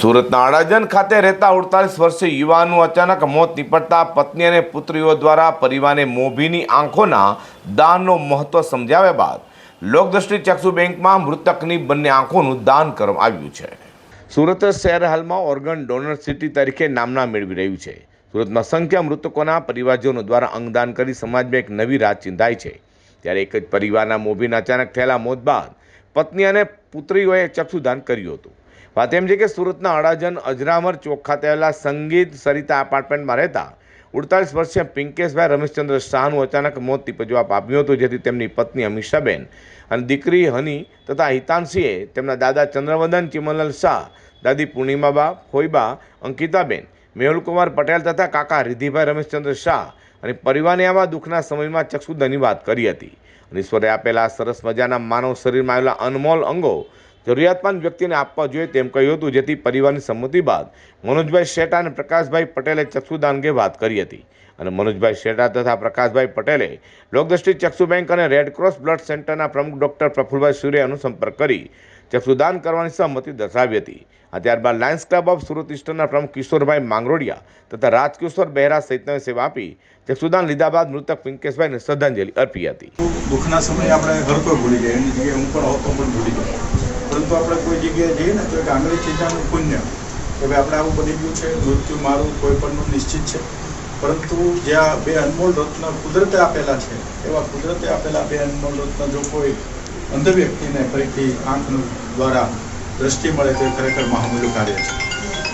સુરતના અડાજણ ખાતે રહેતા અડતાલીસ વર્ષીય યુવાનનું અચાનક મોત નીપડતા પત્ની અને પુત્રીઓ દ્વારા પરિવારને મોભીની આંખોના દાનનો મહત્વ સમજાવ્યા બાદ લોકદ્રષ્ટિ ચક્ષુ બેંકમાં મૃતકની બંને આંખોનું દાન કરવામાં આવ્યું છે. સુરત શહેર હાલમાં ઓર્ગન ડોનર સિટી તરીકે નામના મેળવી રહ્યું છે. સુરતમાં સંખ્યા મૃતકોના પરિવારજનો દ્વારા અંગદાન કરી સમાજમાં એક નવી રાત ચિંધાય છે. ત્યારે એક જ પરિવારના મોભીના અચાનક થયેલા મોત બાદ પત્ની અને પુત્રીઓએ ચક્ષુદાન કર્યું હતું. વાત એમ છે કે સુરતના અડાજન અજરામર ચોક ખાતે આવેલા સંગીત સરિતા એપાર્ટમેન્ટમાં રહેતા ઉડતાલીસ વર્ષીય પિંકેશભાઈ રમેશચંદ્ર શાહનું અચાનક મોત નીપજવા પામ્યું હતું, જેથી તેમની પત્ની અમીષાબેન અને દીકરી હની તથા હિતાંશીએ તેમના દાદા ચંદ્રવદન, ચિમનલાલ શાહ, દાદી પૂર્ણિમાબા ફોઈબા અંકિતાબેન, મેહુલકુમાર પટેલ તથા કાકા રિધિભાઈ રમેશચંદ્ર શાહ અને પરિવારને આવા દુઃખના સમયમાં ચક્ષુદાનની વાત કરી હતી. અને ઈશ્વરે આપેલા સરસ મજાના માનવ શરીરમાં આવેલા અનમોલ અંગો જરૂરિયાતમંદ વ્યક્તિને આપવા જોઈએ તેમ કહ્યું હતું, જેથી પરિવારની સંમતિ બાદ મનોજભાઈ શેટા અને પ્રકાશભાઈ પટેલે ચક્ષુદાન અંગે વાત કરી હતી. અને મનોજભાઈ શેટા તથા પ્રકાશભાઈ પટેલે લોકદ્રષ્ટિ ચક્ષુ બેંક અને રેડક્રોસ બ્લડ સેન્ટરના પ્રમુખ ડૉક્ટર પ્રફુલભાઈ સૂર્યાનો સંપર્ક કરી ચક્ષુદાન કરવાની સહમતિ દર્શાવી હતી. આ ત્યારબાદ લાયન્સ ક્લબ ઓફ સુરત ઇસ્ટર્નના પ્રમુખ કિશોરભાઈ માંગરોડિયા તથા રાજકિશોર બહેરા સહિતની સેવા આપી ચક્ષુદાન લીધા બાદ મૃતક પિંકેશભાઈને શ્રદ્ધાંજલિ અર્પી હતી. દુઃખના સમયે આપણે ઘર કોઈ ભૂલી જાય એની જગ્યાએ હું પણ હોતો પણ ભૂલી જાય પરંતુ આપણે કોઈ જગ્યાએ જઈએ ને તો એક આંગળી ચિંતાનું પુણ્ય કે ભાઈ આપણે આવું બની ગયું છે, મૃત્યુ મારું કોઈ પણનું નિશ્ચિત છે. પરંતુ જ્યાં બે અનમોલ રત્ન કુદરતે આપેલા છે, એવા કુદરતે આપેલા બે અનમોલ રત્ન જો કોઈ અંધ વ્યક્તિને ફરીથી આંખનું દ્વારા દ્રષ્ટિ મળે તો એ ખરેખર મહામૂલ્યું કાર્ય છે.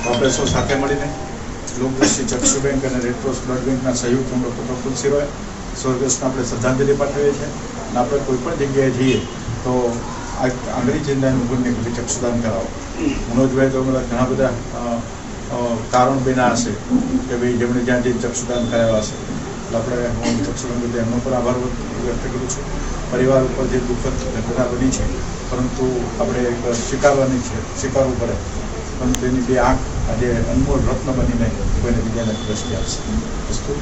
તો આપણે સૌ સાથે મળીને લોકદૃષ્ટિ ચક્ષુ બેંક અને રેડક્રોસ બ્લડ બેંકના સહયોગથી ડૉક્ટર પ્રફુલ સિરોય સ્વર્ગસ્થને આપણે શ્રદ્ધાંજલિ પાઠવીએ છીએ. અને આપણે કોઈ પણ જગ્યાએ જઈએ તો ચિંતાનું પુણ્ય કે ચક્ષુદાન કરાવો. મનોજભાઈ તો બધા ઘણા બધા કારણ બેના હશે કે ભાઈ જેમણે જ્યાં જે ચક્ષુદાન કરાવ્યા હશે. એટલે આપણે હું ચક્ષુદાન રીતે એમનો પણ આભાર વ્યક્ત કરું છું. પરિવાર ઉપર જે દુઃખદ ઘટના બની છે, પરંતુ આપણે એક સ્વીકારવાની છે, સ્વીકારવું પડે. પરંતુ એની બે આંખ આજે અનમોલ રત્ન બનીને કોઈને બીજાને દ્રષ્ટિ આપશે. વસ્તુ?